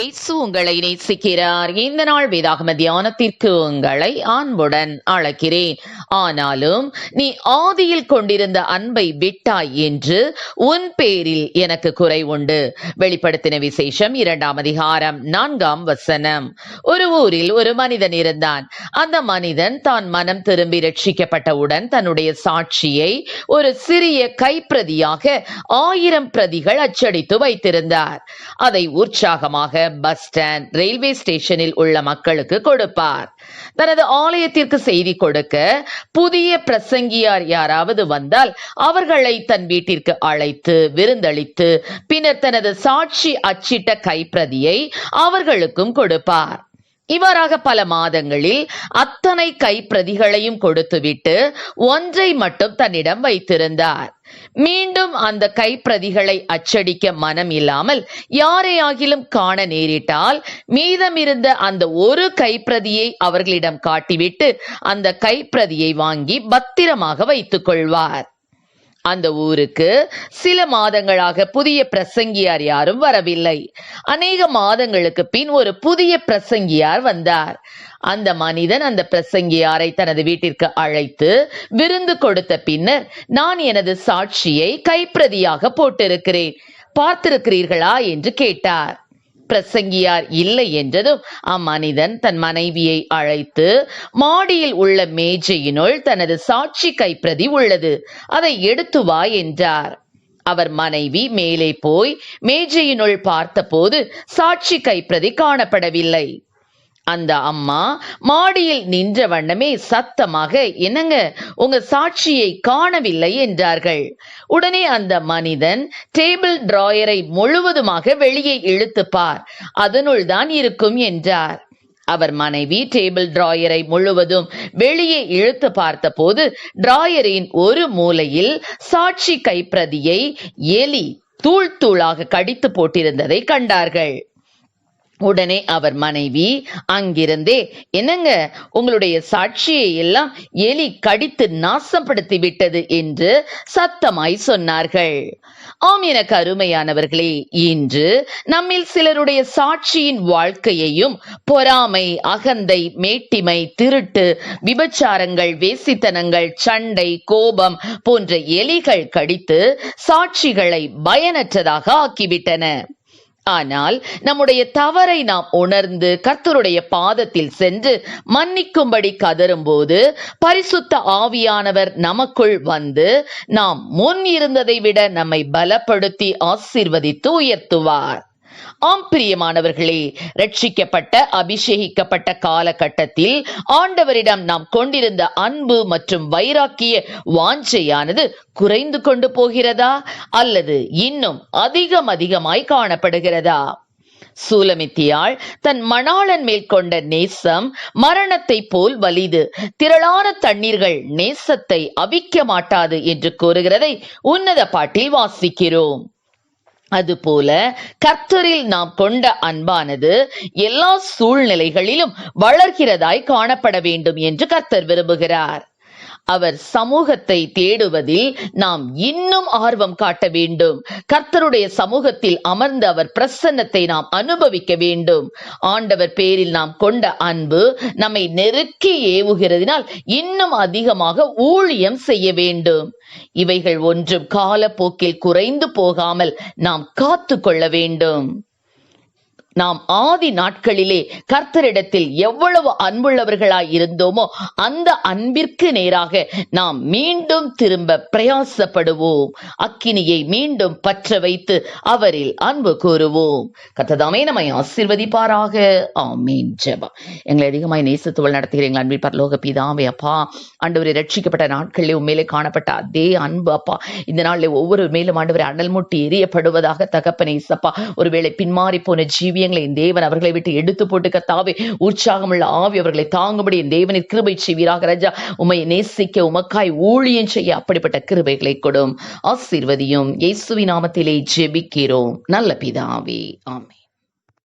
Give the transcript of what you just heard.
இயேசு உங்களை நேசிக்கிறார். இந்த நாள் வேதாகம தியானத்திற்கு உங்களை அன்புடன் அழைக்கிறேன். ஆனாலும் நீ ஆதியில் கொண்டிருந்த அன்பை விட்டாய் என்று உன் பேரில் எனக்கு குறை உண்டு. வெளிப்படுத்தின விசேஷம் இரண்டாம் அதிகாரம் நான்காம் வசனம். ஒரு ஊரில் ஒரு மனிதன் இருந்தான். அந்த மனிதன் தான் மனம் திரும்பி ரட்சிக்கப்பட்டவுடன் தன்னுடைய சாட்சியை ஒரு சிறிய கைப்பிரதியாக ஆயிரம் பிரதிகள் அச்சடித்து வைத்திருந்தார். அதை உற்சாகமாக பஸ் ஸ்டாண்ட் ரயில்வே ஸ்டேஷனில் உள்ள மக்களுக்கு கொடுப்பார். தனது ஆலயத்திற்கு செய்தி கொடுக்க புதிய பிரசங்கியார் யாராவது வந்தால் அவர்களை தன் வீட்டிற்கு அழைத்து விருந்தளித்து பின்னர் தனது சாட்சி அச்சிட்ட கைப்பிரதியை அவர்களுக்கும் கொடுப்பார். இவ்வாறாக பல மாதங்களில் அத்தனை கைப்பிரதிகளையும் கொடுத்துவிட்டு ஒன்றை மட்டும் தன்னிடம் வைத்திருந்தார். மீண்டும் அந்த கைப்பிரதிகளை அச்சடிக்க மனம் இல்லாமல் யாரையாகிலும் காண நேரிட்டால் மீதமிருந்த அந்த ஒரு கைப்பிரதியை அவர்களிடம் காட்டிவிட்டு அந்த கைப்பிரதியை வாங்கி பத்திரமாக வைத்துக் கொள்வார். அந்த ஊருக்கு சில மாதங்களாக புதிய பிரசங்கியார் யாரும் வரவில்லை. அநேக மாதங்களுக்கு பின் ஒரு புதிய பிரசங்கியார் வந்தார். அந்த மனிதன் அந்த பிரசங்கியாரை தனது வீட்டிற்கு அழைத்து விருந்து கொடுத்த பின்னர் நான் எனது சாட்சியை கைப்பிரதியாக போட்டிருக்கிறேன். பார்த்திருக்கிறீர்களா? என்று கேட்டார். பிரசங்கியார் இல்லை என்றதும் அம்மனிதன் தன் மனைவியை அழைத்து மாடியில் உள்ள மேஜையினுள் தனது சாட்சி கைப்பிரதி உள்ளது. அதை எடுத்து வா என்றார். அவர் மனைவி மேலே போய் மேஜையினுள் பார்த்தபோது சாட்சி கைப்பிரதி காணப்படவில்லை. அந்த அம்மா மாடியில் நின்ற வண்ணமே சத்தமாக என்னங்க உங்க சாட்சியை காணவில்லை என்றார்கள். உடனே அந்த மனிதன் டேபிள் டிராயரை முழுவதுமாக வெளியே இழுத்து பார் அதனுள் தான் இருக்கும் என்றார். அவர் மனைவி டேபிள் டிராயரை முழுவதும் வெளியே இழுத்து பார்த்தபோது டிராயரின் ஒரு மூலையில் சாட்சி கைப்பிரதியை எலி தூள் தூளாக கடித்து போட்டிருந்ததை கண்டார்கள். உடனே அவர் மனைவி அங்கிருந்தே என்னங்க? உங்களுடைய சாட்சியை எல்லாம் எலி கடித்து நாசப்படுத்தி விட்டது என்று சத்தமாய் சொன்னார்கள். ஆம் எனக்கு அருமையானவர்களே இன்று நம்மில் சிலருடைய சாட்சியின் வாழ்க்கையையும் பொறாமை அகந்தை மேட்டிமை திருட்டு விபச்சாரங்கள் வேசித்தனங்கள் சண்டை கோபம் போன்ற எலிகள் கடித்து சாட்சிகளை பயனற்றதாக ஆக்கிவிட்டன. ஆனால் நம்முடைய தவறை நாம் உணர்ந்து கர்த்தருடைய பாதத்தில் சென்று மன்னிக்கும்படி கதறும்போது பரிசுத்த ஆவியானவர் நமக்குள் வந்து நாம் முன் இருந்ததை விட நம்மை பலப்படுத்தி ஆசீர்வதித்து உயர்த்துவார். ஆம் பிரியமானவர்களே ரட்சிக்கப்பட்ட அபிஷேகிக்கப்பட்ட காலகட்டத்தில் ஆண்டவரிடம் நாம் கொண்டிருந்த அன்பு மற்றும் வைராக்கிய வாஞ்சையானது குறைந்து கொண்டு போகிறதா? அல்லது இன்னும் அதிகம் அதிகமாய் காணப்படுகிறதா? சூலமித்தியாள் தன் மணாளன் மேல் கொண்ட நேசம் மரணத்தை போல் வலிது. திரளான தண்ணீர்கள் நேசத்தை அவிக்க மாட்டாது என்று கூறுகிறதை உன்னத பாட்டில் வாசிக்கிறோம். அதுபோல கர்த்தரில் நாம் கொண்ட அன்பானது எல்லா சூழ்நிலைகளிலும் வளர்கிறதாய் காணப்பட வேண்டும் என்று கர்த்தர் விரும்புகிறார். அவர் சமூகத்தை தேடுவதில் நாம் இன்னும் ஆர்வம் காட்ட வேண்டும். கர்த்தருடைய சமூகத்தில் அமர்ந்து அவர் பிரசன்னத்தை நாம் அனுபவிக்க வேண்டும். ஆண்டவர் பேரில் நாம் கொண்ட அன்பு நம்மை நெருக்கி ஏவுகிறதினால் இன்னும் அதிகமாக ஊழியம் செய்ய வேண்டும். இவைகள் ஒன்றும் காலப்போக்கில் குறைந்து போகாமல் நாம் காத்து கொள்ள வேண்டும். நாம் ஆதி நாட்களிலே கர்த்தரிடத்தில் எவ்வளவு அன்புள்ளவர்களாய் இருந்தோமோ அந்த அன்பிற்கு நேராக நாம் மீண்டும் திரும்ப பிரயாசப்படுவோம். அக்கினியை மீண்டும் பற்ற வைத்து அவரில் அன்பு கூறுவோம். கத்ததாமே நம்மை ஆசிர்வதிப்பாராக. ஆமீன். ஜபா எங்களை அதிகமாய் நேசத்துவல் நடத்துகிற எங்கள் அன்பில் பரலோக பிதாவே அப்பா. ஆண்டவரை ரட்சிக்கப்பட்ட நாட்களிலே உண்மையிலே காணப்பட்ட அதே அன்பு அப்பா. இந்த நாளில் ஒவ்வொரு மேலும் ஆண்டவரை அனல் மூட்டி எரியப்படுவதாக தகப்பனை சப்பா ஒருவேளை பின்மாறி போன ஜீவிய காரியங்களை என் தேவன் அவர்களை விட்டு எடுத்து போட்டு கத்தாவே உற்சாகமுள்ள ஆவி அவர்களை தாங்கும்படி என் தேவனின் கிருபை செய்வீராக ராஜா. உமை நேசிக்க உமக்காய் ஊழியம் செய்ய அப்படிப்பட்ட கிருபைகளை கொடும். ஆசீர்வதியும். இயேசுவி நாமத்திலே ஜெபிக்கிறோம். நல்ல பிதாவே. ஆமே